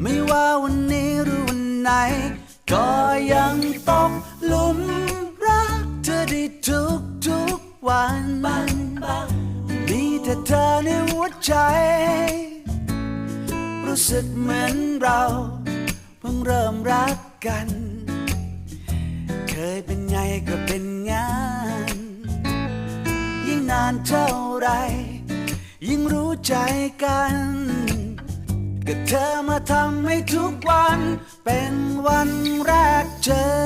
ไม่ว่าวันนี้หรือวันไหน ก็ยังต้องลุมรักเธอได้ทุกทุกวันมีแต่เธอในหัวใจ รู้สึกเหมือนเราเพิ่งเริ่มรักกัน เคยเป็นไงก็เป็นงาน ยิ่งนานเท่าไร ยิ่งรู้ใจกัน ก็เธอมาทำให้ทุกวัน เป็นวันแรกเจอ